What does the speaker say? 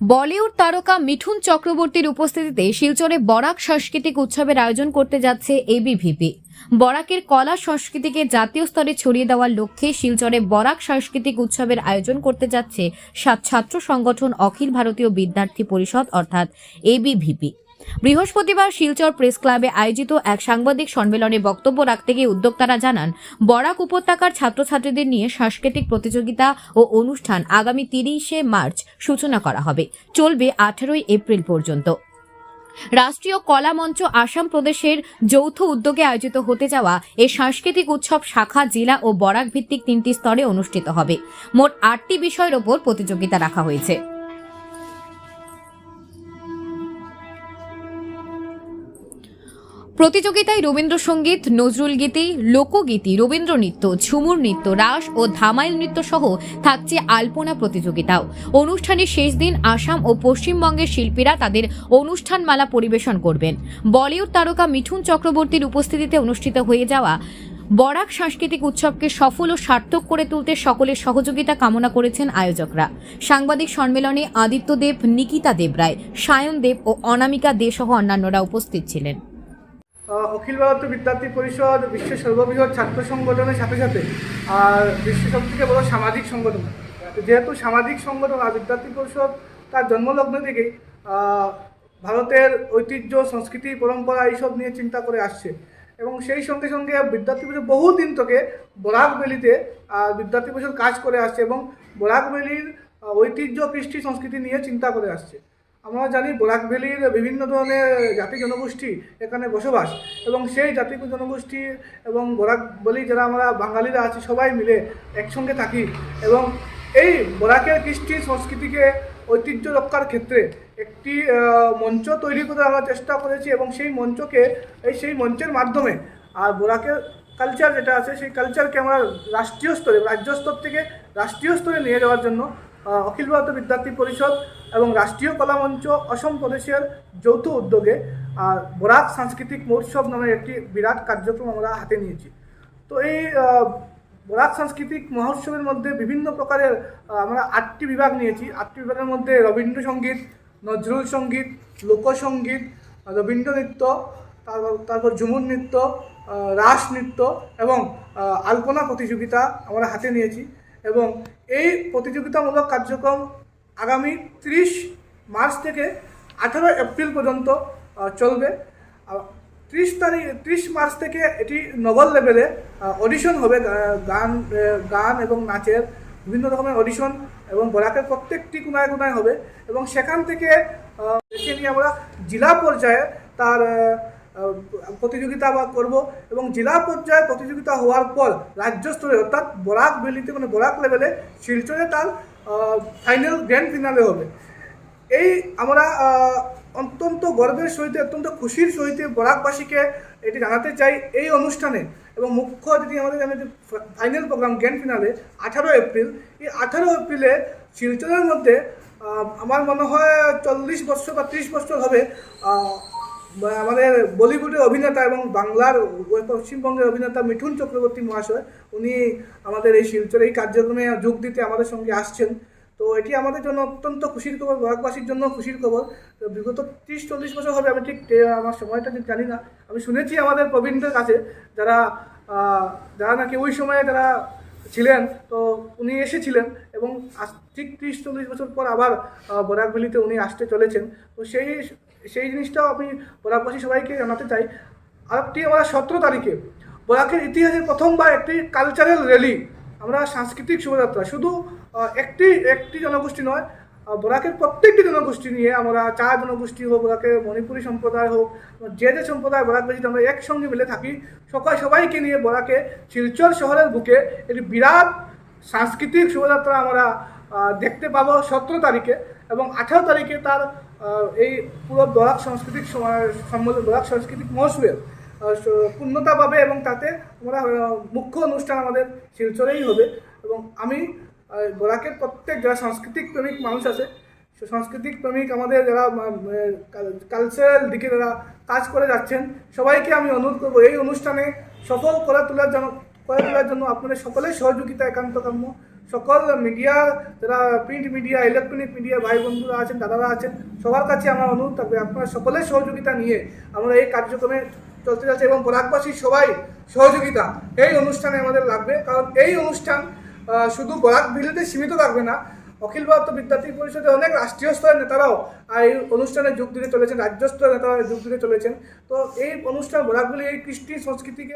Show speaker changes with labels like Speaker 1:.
Speaker 1: বলিউড তারকা মিঠুন চক্রবর্তীর উপস্থিতিতে শিলচরে বরাক সাংস্কৃতিক উৎসবের আয়োজন করতে যাচ্ছে এবিভিপি বরাকের কলা সংস্কৃতিকে জাতীয় স্তরে ছড়িয়ে দেওয়ার লক্ষ্যে শিলচরে বরাক সাংস্কৃতিক উৎসবের আয়োজন করতে যাচ্ছে সাত ছাত্র সংগঠন অখিল ভারতীয় বিদ্যার্থী পরিষদ, অর্থাৎ এবিভিপি বৃহস্পতিবার শিলচর প্রেস ক্লাবে আয়োজিত এক সাংবাদিক সম্মেলনে বক্তব্য রাখতে গিয়ে উদ্যোক্তারা জানান, বরাক উপত্যকার ছাত্রছাত্রীদের নিয়ে সাংস্কৃতিক প্রতিযোগিতা ও অনুষ্ঠান আগামী তিরিশে মার্চ সূচনা করা হবে। চলবে আঠারোই এপ্রিল পর্যন্ত। রাষ্ট্রীয় কলা মঞ্চ আসাম প্রদেশের যৌথ উদ্যোগে আয়োজিত হতে যাওয়া এই সাংস্কৃতিক উৎসব শাখা, জেলা ও বরাক ভিত্তিক তিনটি স্তরে অনুষ্ঠিত হবে। মোট আটটি বিষয়ের ওপর প্রতিযোগিতা রাখা হয়েছে। প্রতিযোগিতায় রবীন্দ্রসঙ্গীত, নজরুল গীতি, লোকগীতি রবীন্দ্র নৃত্য ঝুমুর নৃত্য, রাস ও ধামাইল নৃত্য সহ থাকছে আলপনা প্রতিযোগিতাও। অনুষ্ঠানের শেষ দিন আসাম ও পশ্চিমবঙ্গের শিল্পীরা তাদের অনুষ্ঠানমালা পরিবেশন করবেন। বলিউড তারকা মিঠুন চক্রবর্তীর উপস্থিতিতে অনুষ্ঠিত হয়ে যাওয়া বরাক সাংস্কৃতিক উৎসবকে সফল ও সার্থক করে তুলতে সকলের সহযোগিতা কামনা করেছেন আয়োজকরা। সাংবাদিক সম্মেলনে আদিত্য দেব, নিকিতা দেবরায় সায়ন দেব ও অনামিকা দে সহ অন্যান্যরা উপস্থিত ছিলেন।
Speaker 2: অখিল ভারতীয় বিদ্যার্থী পরিষদ বিশ্বের সর্ববৃহৎ ছাত্র সংগঠনের সাথে সাথে আর বিশ্বের সব থেকে বড় সামাজিক সংগঠন। যেহেতু সামাজিক সংগঠন আর বিদ্যার্থী পরিষদ তার জন্মলগ্ন থেকেই ভারতের ঐতিহ্য সংস্কৃতি পরম্পরা এইসব নিয়ে চিন্তা করে আসছে। এবং সেই সঙ্গে সঙ্গে বিদ্যার্থী পরিষদ বহুদিন থেকে বরাক আহ, বিদ্যার্থী পরিষদ কাজ করে আসছে এবং বরাক আহ, ঐতিহ্য কৃষ্টি সংস্কৃতি নিয়ে চিন্তা করে আসছে। আমরা জানি বরাক ভ্যালির বিভিন্ন ধরনের জাতি জনগোষ্ঠী এখানে বসবাস এবং সেই জাতি জনগোষ্ঠী এবং বরাক ভ্যালি যারা আমরা বাঙালিরা আছি সবাই মিলে একসঙ্গে থাকি এবং এই বরাকের কৃষ্টি সংস্কৃতিকে ঐতিহ্য রক্ষার ক্ষেত্রে একটি মঞ্চ তৈরি করে আমরা চেষ্টা করেছি এবং সেই মঞ্চকে, এই সেই মঞ্চের মাধ্যমে, আর বরাকের কালচার যেটা আছে সেই কালচারকে আমরা রাষ্ট্রীয় স্তরে, রাজ্য স্তর থেকে রাষ্ট্রীয় স্তরে নিয়ে যাওয়ার জন্য অখিল ভারতীয় বিদ্যার্থী পরিষদ এবং রাষ্ট্রীয় কলা মঞ্চ অসম প্রদেশের যৌথ উদ্যোগে বরাক সাংস্কৃতিক মহোৎসব নামের একটি বিরাট কার্যক্রম আমরা হাতে নিয়েছি। তো এই বরাক সাংস্কৃতিক মহোৎসবের মধ্যে বিভিন্ন প্রকারের আমরা আটটি বিভাগ নিয়েছি। আটটি বিভাগের মধ্যে রবীন্দ্রসঙ্গীত নজরুল সংগীত লোকসঙ্গীত রবীন্দ্র নৃত্য, তারপর তারপর ঝুমুর নৃত্য রাস নৃত্য এবং আলপনা প্রতিযোগিতা আমরা হাতে নিয়েছি। এবং এই প্রতিযোগিতামূলক কার্যক্রম আগামী ত্রিশ মার্চ থেকে আঠারো এপ্রিল পর্যন্ত চলবে। ত্রিশ তারিখ, ত্রিশ মার্চ থেকে এটি নভেল লেভেলে অডিশন হবে গান গান এবং নাচের বিভিন্ন রকমের অডিশন এবং বরাকের প্রত্যেকটি কোনায় কোনায় হবে এবং সেখান থেকে বেছে নিয়ে আমরা, জেলা পর্যায়ে তার প্রতিযোগিতা বা করব এবং জেলা পর্যায়ে প্রতিযোগিতা হওয়ার পর রাজ্য স্তরে অর্থাৎ বরাক ভ্যালিতে মানে বরাক লেভেলে শিলচরে তার ফাইনাল গ্র্যান্ড ফিনালে হবে। এই আমরা অত্যন্ত গর্বের সহিত, অত্যন্ত খুশির সহিত বরাকবাসীকে এটি জানাতে চাই এই অনুষ্ঠানে। এবং মুখ্য যদি আমাদের আমাদের ফাইনাল প্রোগ্রাম গ্র্যান্ড ফিনালে আঠারো এপ্রিল। এই আঠারো এপ্রিলে শিলচরের মধ্যে আমার মনে হয় চল্লিশ বছর বা ত্রিশ বছর হবে আমাদের বলিউডের অভিনেতা এবং বাংলার পশ্চিমবঙ্গের অভিনেতা মিঠুন চক্রবর্তী মহাশয় উনি আমাদের এই শিলচর এই কার্যক্রমে যোগ দিতে আমাদের সঙ্গে আসছেন। তো এটি আমাদের জন্য অত্যন্ত খুশির খবর বরাকবাসীর জন্য খুশির খবর। বিগত ত্রিশ চল্লিশ বছর হবে আমি ঠিক আমার সময়টা ঠিক জানি না। আমি শুনেছি আমাদের প্রবীণদের কাছে যারা যারা নাকি ওই সময়ে যারা ছিলেন তো উনি এসেছিলেন এবং ঠিক ত্রিশ চল্লিশ বছর পর আবার আহ, বরাক ভ্যালিতে উনি আসতে চলেছেন। তো সেই সেই জিনিসটাও আমি বরাকবাসী সবাইকে জানাতে চাই। আরেকটি আমরা সতেরো তারিখে বরাকের ইতিহাসে প্রথমবার একটি কালচারাল র্যালি আমরা সাংস্কৃতিক শোভাযাত্রা, শুধু একটি একটি জনগোষ্ঠী নয় বরাকের প্রত্যেকটি জনগোষ্ঠী নিয়ে আমরা চা জনগোষ্ঠী হোক, বরাকের মণিপুরী সম্প্রদায় হোক যে যে সম্প্রদায় বরাকবাসীতে আমরা একসঙ্গে মিলে থাকি। সবাই সবাইকে নিয়ে বরাকে শিলচর শহরের বুকে একটি বিরাট সাংস্কৃতিক শোভাযাত্রা আমরা দেখতে পাবো সতেরো তারিখে এবং আঠারো তারিখে তার এই পুরো বরাক সাংস্কৃতিক সম- সম্মেলন সাংস্কৃতিক মহোৎসবের পূর্ণতা পাবে এবং তাতে আমরা মুখ্য অনুষ্ঠান আমাদের শিলচরেই হবে। এবং আমি বরাকের প্রত্যেক যারা সাংস্কৃতিক প্রেমিক মানুষ আছে সাংস্কৃতিক প্রেমিক আমাদের যারা কালচারাল দিকে যারা কাজ করে যাচ্ছেন, সবাইকে আমি অনুরোধ করব, এই অনুষ্ঠানে সফল করে তোলার জন্য, করে তোলার জন্য আপনাদের সকলের সহযোগিতা একান্ত কাম্য সকল মিডিয়া, যারা প্রিন্ট মিডিয়া ইলেকট্রনিক মিডিয়া ভাই বন্ধুরা আছেন, দাদারা আছেন, সবার কাছে আমার অনুরোধ থাকবে, আপনারা সকলের সহযোগিতা নিয়ে আমরা এই কার্যক্রমে চলতে যাচ্ছে এবং বরাকবাসী সবাই সহযোগিতা এই অনুষ্ঠানে আমাদের লাগবে। কারণ এই অনুষ্ঠান শুধু বরাক ভিলেতে সীমিত থাকবে না, অখিল ভারত বিদ্যার্থী পরিষদের অনেক রাষ্ট্রীয় স্তরের নেতারাও এই অনুষ্ঠানে যোগ দিতে চলেছেন, রাজ্য স্তরের নেতারা যোগ দিতে চলেছেন। তো এই অনুষ্ঠান বরাকগুলি এই কৃষ্টি সংস্কৃতিকে